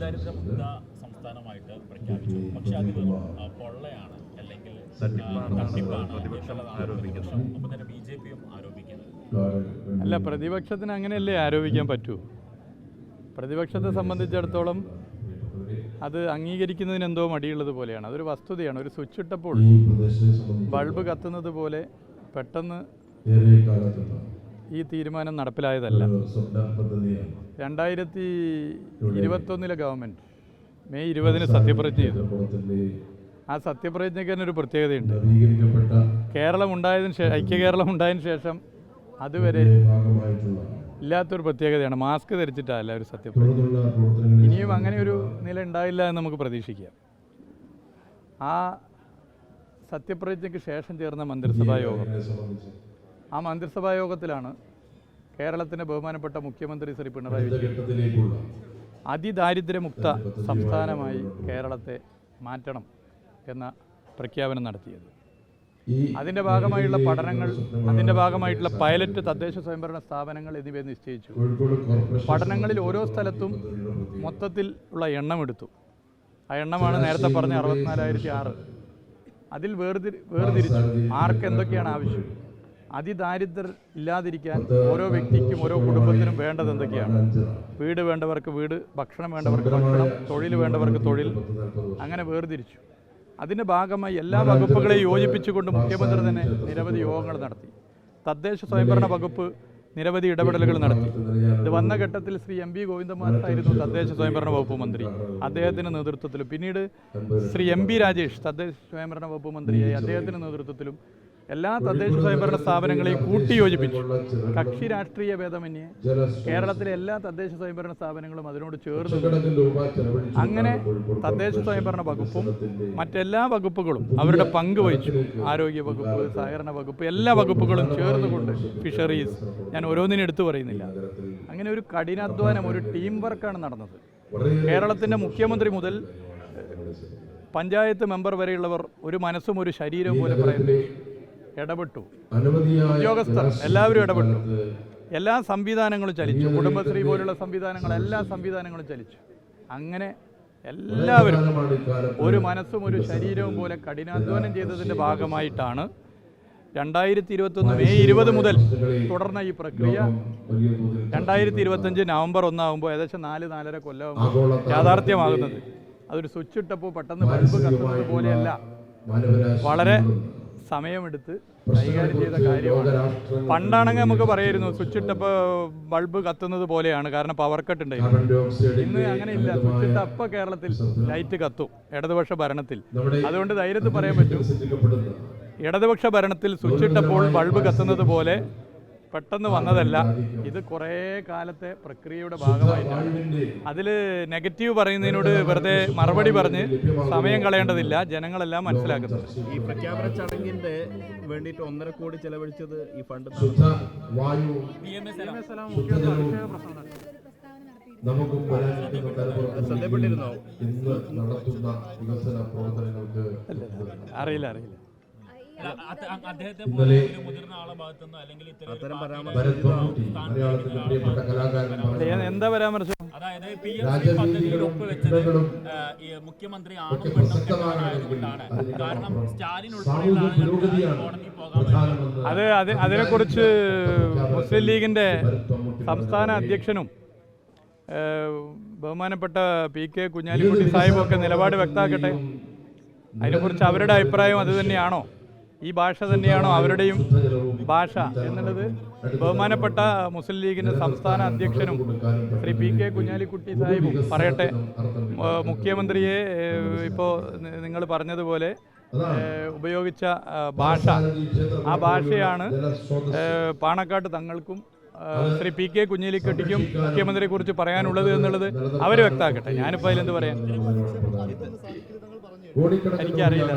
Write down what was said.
അതിദാരിദ്ര്യമുക്ത സംസ്ഥാനമായിട്ട് പ്രഖ്യാപിച്ചു. പക്ഷെ അത് പൊള്ളയാണ് അല്ലെങ്കിൽ തട്ടിപ്പാണ് ബി ജെ പിയും ആരോപിക്കുന്നത്. അല്ല പ്രതിപക്ഷത്തിന് അങ്ങനെയല്ലേ ആരോപിക്കാൻ പറ്റൂ? പ്രതിപക്ഷത്തെ സംബന്ധിച്ചിടത്തോളം അത് അംഗീകരിക്കുന്നതിന് എന്തോ മടിയുള്ളത് പോലെയാണ്. അതൊരു വസ്തുതയാണ്. ഒരു സ്വിച്ച് ഇട്ടപ്പോൾ ബൾബ് കത്തുന്നത് പോലെ പെട്ടെന്ന് ഈ തീരുമാനം നടപ്പിലായതല്ല. രണ്ടായിരത്തി ഇരുപത്തൊന്നിലെ ഗവൺമെന്റ് മെയ് ഇരുപതിന് സത്യപ്രതിജ്ഞ ചെയ്തു. ആ സത്യപ്രതിജ്ഞയ്ക്ക് തന്നെ ഒരു പ്രത്യേകതയുണ്ട്. കേരളം ഉണ്ടായതിന് ശേഷം ഐക്യ കേരളം ഉണ്ടായതിന് ശേഷം അതുവരെ ഇല്ലാത്തൊരു പ്രത്യേകതയാണ്. മാസ്ക് ധരിച്ചിട്ടല്ല ഒരു സത്യപ്രതിജ്ഞ. ഇനിയും അങ്ങനെ ഒരു നില ഉണ്ടായില്ല എന്ന് നമുക്ക് പ്രതീക്ഷിക്കാം. ആ സത്യപ്രതിജ്ഞയ്ക്ക് ശേഷം ചേർന്ന മന്ത്രിസഭാ യോഗം ആ മന്ത്രിസഭാ യോഗത്തിലാണ് കേരളത്തിന്റെ ബഹുമാനപ്പെട്ട മുഖ്യമന്ത്രി ശ്രീ പിണറായി വിജയൻ അതിദാരിദ്ര്യമുക്ത സംസ്ഥാനമായി കേരളത്തെ മാറ്റണം എന്ന പ്രഖ്യാപനം നടത്തിയത്. അതിന്റെ ഭാഗമായുള്ള പഠനങ്ങൾ അതിന്റെ ഭാഗമായിട്ടുള്ള പൈലറ്റ് തദ്ദേശ സ്വയംഭരണ സ്ഥാപനങ്ങൾ എന്നിവ നിശ്ചയിച്ചു. പഠനങ്ങളിൽ ഓരോ സ്ഥലത്തും മൊത്തത്തിൽ ഉള്ള എണ്ണം എടുത്തു ആ എണ്ണമാണ് നേരത്തെ പറഞ്ഞ അറുപത്തിനാലായിരത്തി ആറ്. അതിൽ വേർതിരി വേർതിരിച്ചു. ആർക്ക് എന്തൊക്കെയാണ് ആവശ്യം? അതിദാരിദ്ര്യർ ഇല്ലാതിരിക്കാൻ ഓരോ വ്യക്തിക്കും ഓരോ കുടുംബത്തിനും വേണ്ടത് എന്തൊക്കെയാണ്? വീട് വേണ്ടവർക്ക് വീട് ഭക്ഷണം വേണ്ടവർക്ക് ഭക്ഷണം തൊഴിൽ വേണ്ടവർക്ക് തൊഴിൽ. അങ്ങനെ വേർതിരിച്ചു. അതിന്റെ ഭാഗമായി എല്ലാ വകുപ്പുകളെയും യോജിപ്പിച്ചുകൊണ്ട് മുഖ്യമന്ത്രി തന്നെ നിരവധി യോഗങ്ങൾ നടത്തി. തദ്ദേശ സ്വയംഭരണ വകുപ്പ് നിരവധി ഇടപെടലുകൾ നടത്തി. ഇത് വന്ന ഘട്ടത്തിൽ ശ്രീ എം വി ഗോവിന്ദമാരായിരുന്നു തദ്ദേശ സ്വയംഭരണ വകുപ്പ് മന്ത്രി. അദ്ദേഹത്തിന്റെ നേതൃത്വത്തിലും. പിന്നീട് ശ്രീ എം പി രാജേഷ് തദ്ദേശ സ്വയംഭരണ വകുപ്പ് മന്ത്രിയായി അദ്ദേഹത്തിന്റെ നേതൃത്വത്തിലും എല്ലാ തദ്ദേശ സ്വയംഭരണ സ്ഥാപനങ്ങളെയും കൂട്ടിയോജിപ്പിച്ചു. കക്ഷി രാഷ്ട്രീയ ഭേദമന്യേ കേരളത്തിലെ എല്ലാ തദ്ദേശ സ്വയംഭരണ സ്ഥാപനങ്ങളും അതിനോട് ചേർന്ന് അങ്ങനെ തദ്ദേശ സ്വയംഭരണ വകുപ്പും മറ്റെല്ലാ വകുപ്പുകളും അവരുടെ പങ്ക് വഹിച്ചു. ആരോഗ്യ വകുപ്പ് സഹകരണ വകുപ്പ് എല്ലാ വകുപ്പുകളും ചേർന്നുകൊണ്ട് ഫിഷറീസ് ഞാൻ ഓരോന്നിനും എടുത്തു പറയുന്നില്ല. അങ്ങനെ ഒരു കഠിനാധ്വാനം ഒരു ടീം വർക്കാണ് നടന്നത്. കേരളത്തിന്റെ മുഖ്യമന്ത്രി മുതൽ പഞ്ചായത്ത് മെമ്പർ വരെയുള്ളവർ ഒരു മനസ്സും ഒരു ശരീരവും പോലെ പറയുന്നത് ഇടപെട്ടു. ഉദ്യോഗസ്ഥർ എല്ലാവരും ഇടപെട്ടു. എല്ലാ സംവിധാനങ്ങളും ചലിച്ചു. കുടുംബശ്രീ പോലുള്ള സംവിധാനങ്ങൾ എല്ലാ സംവിധാനങ്ങളും ചലിച്ചു. അങ്ങനെ എല്ലാവരും ഒരു മനസ്സും ഒരു ശരീരവും പോലെ കഠിനാധ്വാനം ചെയ്തതിന്റെ ഭാഗമായിട്ടാണ് രണ്ടായിരത്തി ഇരുപത്തൊന്ന് മെയ് ഇരുപത് മുതൽ തുടർന്ന ഈ പ്രക്രിയ രണ്ടായിരത്തി ഇരുപത്തഞ്ച് നവംബർ ഒന്നാകുമ്പോൾ ഏകദേശം നാല് നാലര കൊല്ലമാകുമ്പോൾ യാഥാർത്ഥ്യമാകുന്നത്. അതൊരു സ്വിച്ച് ഇട്ടപ്പോൾ പെട്ടെന്ന് ബൾബ് കത്തുന്നത് പോലെയല്ല. വളരെ സമയമെടുത്ത് കൈകാര്യം ചെയ്ത കാര്യമാണ്. പണ്ടാണെങ്കിൽ നമുക്ക് പറയായിരുന്നു സ്വിച്ച് ഇട്ടപ്പോൾ ബൾബ് കത്തുന്നത് പോലെയാണ് കാരണം പവർ കട്ട് ഉണ്ടായിരുന്നു. ഇന്ന് അങ്ങനെയില്ല സ്വിച്ച് ഇട്ട അപ്പോൾ കേരളത്തിൽ ലൈറ്റ് കത്തും ഇടതുപക്ഷ ഭരണത്തിൽ. അതുകൊണ്ട് ധൈര്യത്തിൽ പറയാൻ പറ്റും ഇടതുപക്ഷ ഭരണത്തിൽ സ്വിച്ച് ഇട്ടപ്പോൾ ബൾബ് കത്തുന്നത് പോലെ പെട്ടെന്ന് വന്നതല്ല. ഇത് കുറേ കാലത്തെ പ്രക്രിയയുടെ ഭാഗമായിട്ടാണ്. അതിൽ നെഗറ്റീവ് പറയുന്നതിനോട് വെറുതെ മറുപടി പറഞ്ഞ് സമയം കളയേണ്ടതില്ല. ജനങ്ങളെല്ലാം മനസ്സിലാക്കുന്നത്. ഈ പ്രഖ്യാപന ചടങ്ങിന്റെ വേണ്ടിയിട്ട് ഒന്നര കോടി ചെലവഴിച്ചത് ഈ ഫണ്ട് നമുക്ക് ശ്രദ്ധപ്പെട്ടിരുന്നോ? അറിയില്ല അറിയില്ല. ഇന്നലെ മലയാളത്തിലെ പ്രിയപ്പെട്ട കലാകാരൻ എന്താ പരാമർശം? അതായത് പി പദ്ധതിയിൽ ഒപ്പുവെച്ചത് മുഖ്യമന്ത്രി ആണും കാരണം സ്റ്റാലിൻ ഉൾപ്പെടെയുള്ള പോകാൻ അത് അത് അതിനെക്കുറിച്ച് മുസ്ലിം ലീഗിന്റെ സംസ്ഥാന അധ്യക്ഷനും ബഹുമാനപ്പെട്ട പി കെ കുഞ്ഞാലിക്കുട്ടി സാഹിബൊക്കെ ഒക്കെ നിലപാട് വ്യക്തമാക്കട്ടെ? അതിനെക്കുറിച്ച് അവരുടെ അഭിപ്രായം അത് തന്നെയാണോ? ഈ ഭാഷ തന്നെയാണോ അവരുടെയും ഭാഷ എന്നുള്ളത് ബഹുമാനപ്പെട്ട മുസ്ലിം ലീഗിന്റെ സംസ്ഥാന അധ്യക്ഷനും ശ്രീ പി കെ കുഞ്ഞാലിക്കുട്ടി സാഹിബും പറയട്ടെ. മുഖ്യമന്ത്രിയെ ഇപ്പോൾ നിങ്ങൾ പറഞ്ഞതുപോലെ ഉപയോഗിച്ച ഭാഷ. ആ ഭാഷയാണ് പാണക്കാട്ട് തങ്ങൾക്കും ശ്രീ പി കെ കുഞ്ഞിലിക്കെട്ടിക്കും മുഖ്യമന്ത്രിയെ കുറിച്ച് പറയാനുള്ളത് എന്നുള്ളത് അവർ വ്യക്തമാക്കട്ടെ. ഞാനിപ്പോൾ അതിലെന്ത് പറയാൻ എനിക്കറിയില്ല,